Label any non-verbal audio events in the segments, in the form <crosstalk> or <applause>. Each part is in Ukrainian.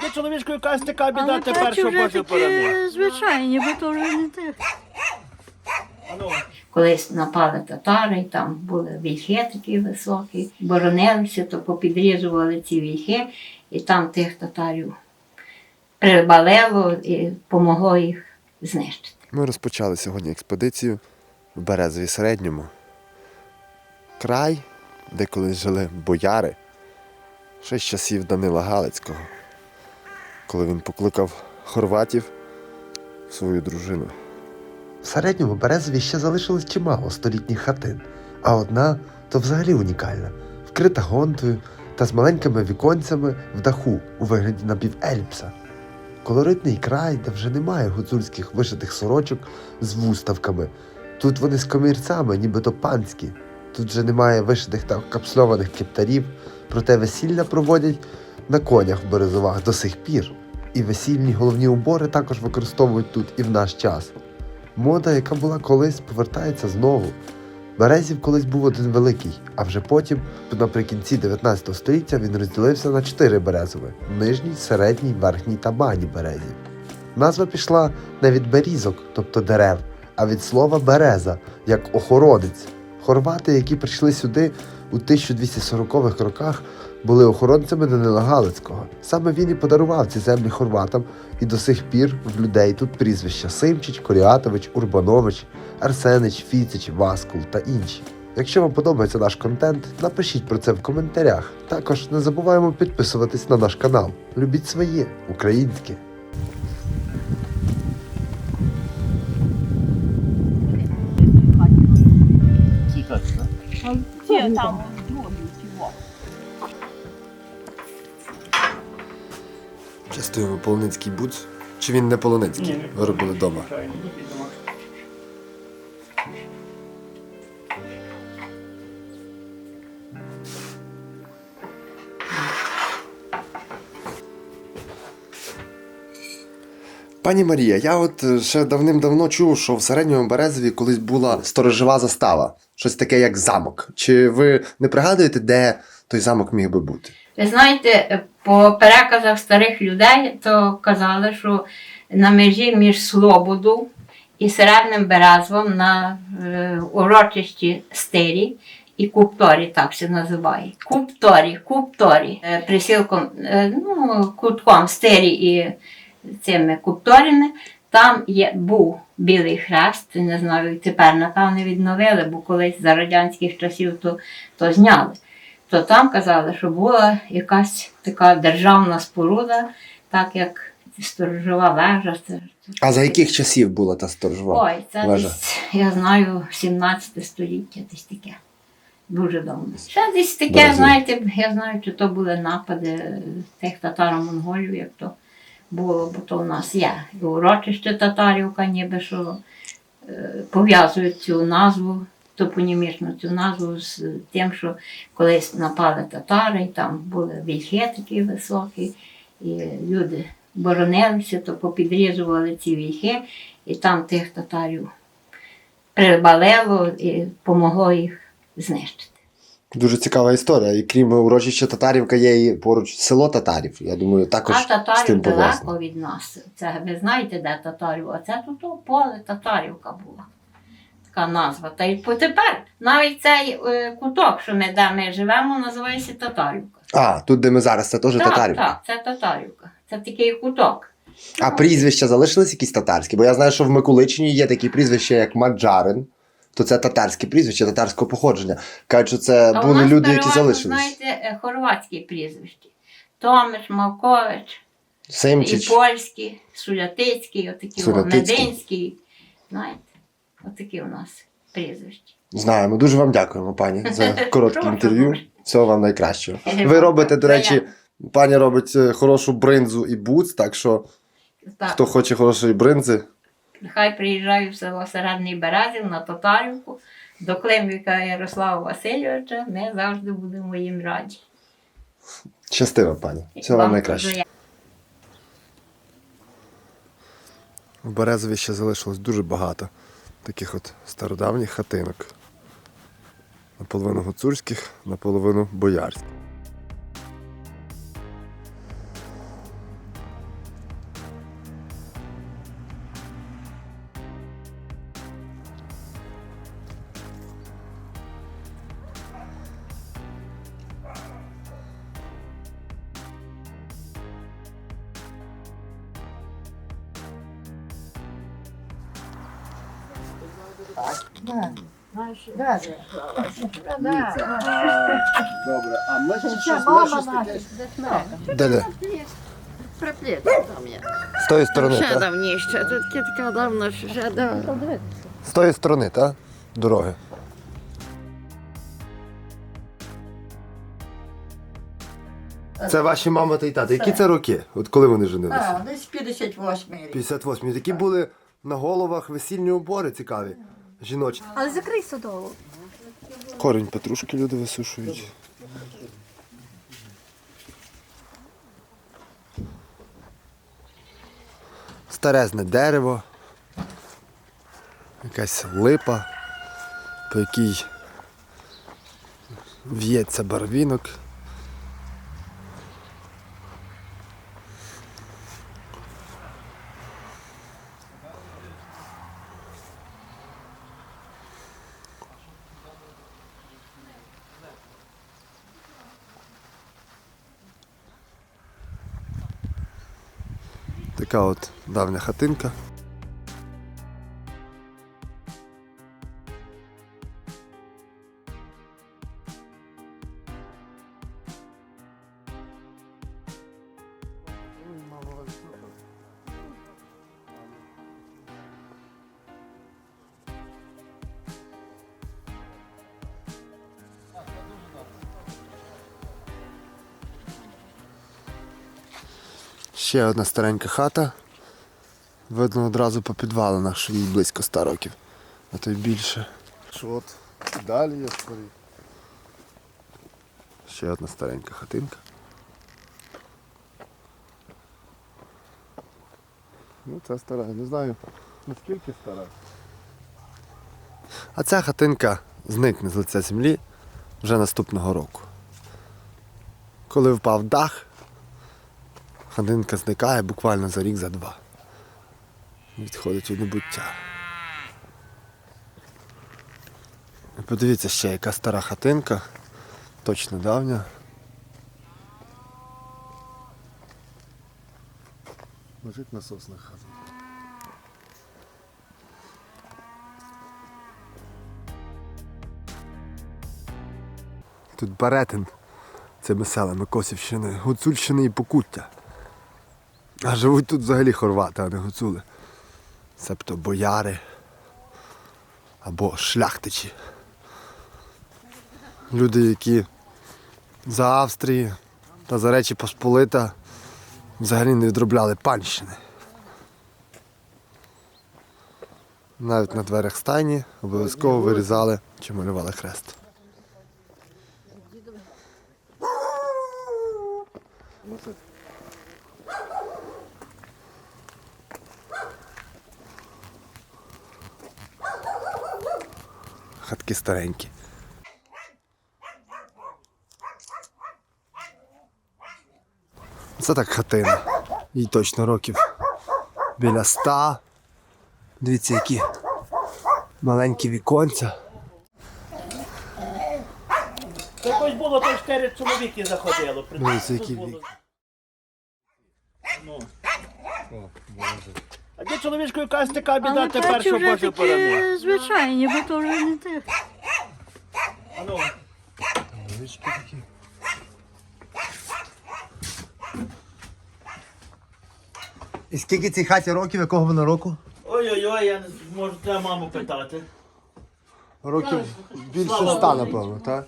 Ти чоловічку якась така біда тепер, що Боже перемог. звичайні, бо то вже не те. Колись напали татари, там були вільхи такі високі, боронилися, то попідрізували ці вільхи, і там тих татарів прибалило і помогло їх знищити. Ми розпочали сьогодні експедицію в Березові середньому. Край, де колись жили бояри, ще з часів Данила Галицького, коли він покликав хорватів свою дружину. В середньому Березові ще залишилось чимало столітніх хатин, а одна то взагалі унікальна, вкрита гонтою та з маленькими віконцями в даху у вигляді напівельпса. Колоритний край, де вже немає гуцульських вишитих сорочок з вуставками. Тут вони з комірцями, нібито панські. Тут вже немає вишитих та капсльованих кептарів, проте весілля проводять на конях в березовах до сих пір. І весільні головні убори також використовують тут і в наш час. Мода, яка була колись, повертається знову. Березів колись був один великий, а вже потім, наприкінці 19 століття, він розділився на чотири березові: нижній, середній, верхній та бані березів. Назва пішла не від берізок, тобто дерев, а від слова береза, як охоронець. Хорвати, які прийшли сюди у 1240-х роках, були охоронцями Данила Галицького. Саме він і подарував ці землі хорватам, і до сих пір в людей тут прізвища Симчич, Коріатович, Урбанович, Арсенич, Фіцич, Васкул та інші. Якщо вам подобається наш контент, напишіть про це в коментарях. Також не забуваємо підписуватись на наш канал. Любіть своє українське. Ті там. Частуємо полоницький буц. Чи він не полоницький? Ви робили вдома. Пані Марія, я от е, ще давним-давно чув, що в середньому Березові колись була сторожова застава, щось таке, як замок. Чи ви не пригадуєте, де той замок міг би бути? Ви знаєте, по переказах старих людей, то казали, що на межі між Слободу і Середним Березвом на е, урочищі Стирі і Купторі, так се називає. Купторі, Купторі. Е, присілком, е, ну, кутком Стирі і цими Купторіни, там є, був білий хрест, не знаю, тепер, напевне, відновили, бо колись за радянських часів то, то зняли то там казали, що була якась така державна споруда, так як сторожова вежа. А за яких часів була та сторожова? Ой, це вежа? десь, я знаю, 17 століття, десь таке. Дуже давно. Ще десь таке, Березень. знаєте, я знаю, чи то були напади тих татаро-монголів, як то було, бо то в нас є і урочище татарівка, ніби що е, пов'язують цю назву, топонімічну цю назву з тим, що колись напали татари, і там були вільхи такі високі, і люди боронилися, то попідрізували ці вільхи, і там тих татарів прибалило і помогло їх знищити. Дуже цікава історія. І крім урочища Татарівка, є і поруч село Татарів. Я думаю, також А з тим татарів пов'язано. далеко від нас. Це ви знаєте, де татарів, а це тут поле татарівка була. Така назва. Та й потепер навіть цей е, куток, що ми, де ми живемо, називається Татарівка. А, тут, де ми зараз, це теж так, Татарівка. так, це Татарівка. Це такий куток. А прізвища залишились якісь татарські? Бо я знаю, що в Миколичині є такі прізвища, як Маджарин. То це татарське прізвище, татарського походження. Кажуть, що це А були люди, які залишились. знаєте, е, хорватські прізвища. Томиш, Мавкович, і польські, Сулятицький, отакі, Сулятицький. Мединський. Знаєте, отакі у нас прізвища. Знаємо. Дуже вам дякуємо, пані, за <laughs> коротке інтерв'ю. Всього вам найкращого. Е, Ви робите, до речі, пані робить е, хорошу бринзу і буц, так що Так. хто хоче хорошої бринзи, Нехай приїжджаю в село Середній Березів на Татарівку до Климвіка Ярослава Васильовича. Ми завжди будемо їм раді. щастиво, пані. Всього вам Вам найкраще. В Березові ще залишилось дуже багато таких от стародавніх хатинок. Наполовину гуцульських, наполовину боярських. Добре, а ми ще щось ми щось таке. Де де? Там є. З тої сторони, Ще так? давніше, тут кітка давно ще давно. З тої сторони, так? Дороги. Це ваші мама та й тата. Які це роки? От коли вони женилися? А, десь 58 рік. 58. Такі були на головах весільні убори цікаві. Жіночі. Але закрий садову. Корінь петрушки люди висушують. Старезне дерево. Якась липа, по якій в'ється барвінок. Така от давня хатинка. Ще одна старенька хата. Видно одразу по підвалинах, що їй близько 100 років, а то й більше. Що от далі є старі. Ще одна старенька хатинка. Ну, це стара, не знаю наскільки стара. А ця хатинка зникне з лиця землі вже наступного року. Коли впав дах, хатинка зникає буквально за рік, за два. Відходить у небуття. Подивіться ще, яка стара хатинка, точно давня. Лежить насосна хата. Тут Баретин цими селами Косівщини, Гуцульщини і Покуття. А живуть тут взагалі хорвати, а не гуцули. Себто бояри або шляхтичі. Люди, які за Австрії та за Речі Посполита взагалі не відробляли панщини. Навіть на дверях стайні обов'язково вирізали чи малювали хрест. Хатки старенькі. Це так хатина. Їй точно років. Біля ста. Дивіться, які маленькі віконця. Якось було, то чотири чоловіки заходило. Дивіться, які вік. Ну. А де чоловічку якась така біда Але тепер, що вже Боже перемог. такі звичайні, бо то вже не те. А ну, І скільки цій хаті років, якого вона року? ой-ой-ой, я не можу треба маму питати. Років більше Слава ста, Богу. напевно, так?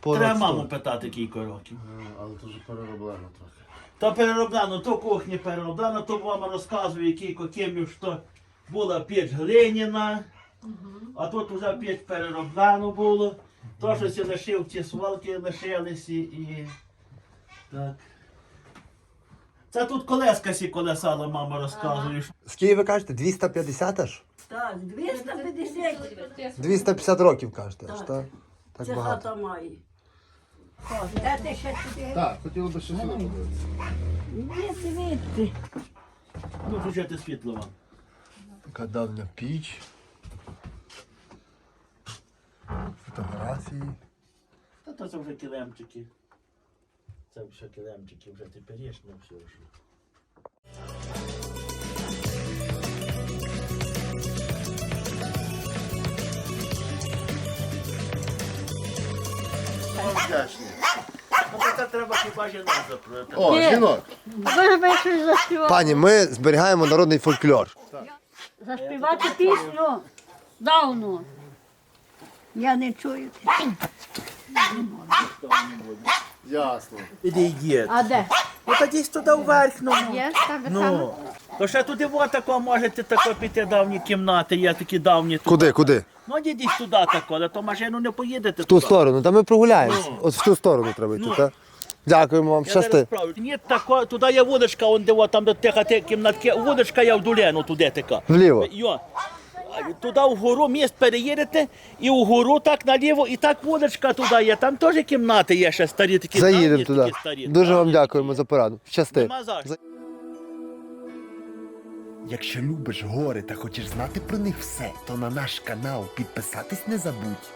Треба маму питати кілька років. Але то вже перероблено трохи. То перероблено, то кухня перероблена, то мама розказує, кілька кимів, що була піч глиняна, а тут вже піч перероблено було. То щось я лишив, ці свалки лишилися і. Так. Це тут колеска сі колесала, мама розказує. Скільки ви кажете? 250 аж? Так, 250 250 років кажете аж, так? Так це багато. хата має. Дати ще туди. Так, хотіло б ще сюди подивитися. Ні, звідти. Ну, включайте світло вам. Така давня піч. Фотографії. Та то це вже кілемчики. Це все кілемчики, вже теперішнє все вже. Вдячний. Ну, треба хіба жінок запроти. О, жінок. Ви ж щось заспівати. Пані, ми зберігаємо народний фольклор. Заспівати пісню давно. Я не чую. Ясно. Іди. А де? Ну, та десь туди вверх, ну. Є? Там Ну. То ще туди во тако можете тако піти давні кімнати, є такі давні. тут. Куди, куди? Ну, йдіть туди тако, але то машину не поїдете. В ту сторону, та ми прогуляємось. От в ту сторону треба йти, Ну. так? Дякуємо вам, щасти. Ні, тако, туди є вуличка, он де во, там де тих хати кімнатки. Вуличка є в долину, туди така. Вліво. Йо. Туди вгору міст переїдете, і вгору так наліво, і так вуличка туди є. Там теж кімнати є ще старі такі. Заїдемо туди. такі старі. Дуже вам дякуємо за пораду. Щасти. Нема за що. Якщо любиш гори та хочеш знати про них все, то на наш канал підписатись не забудь.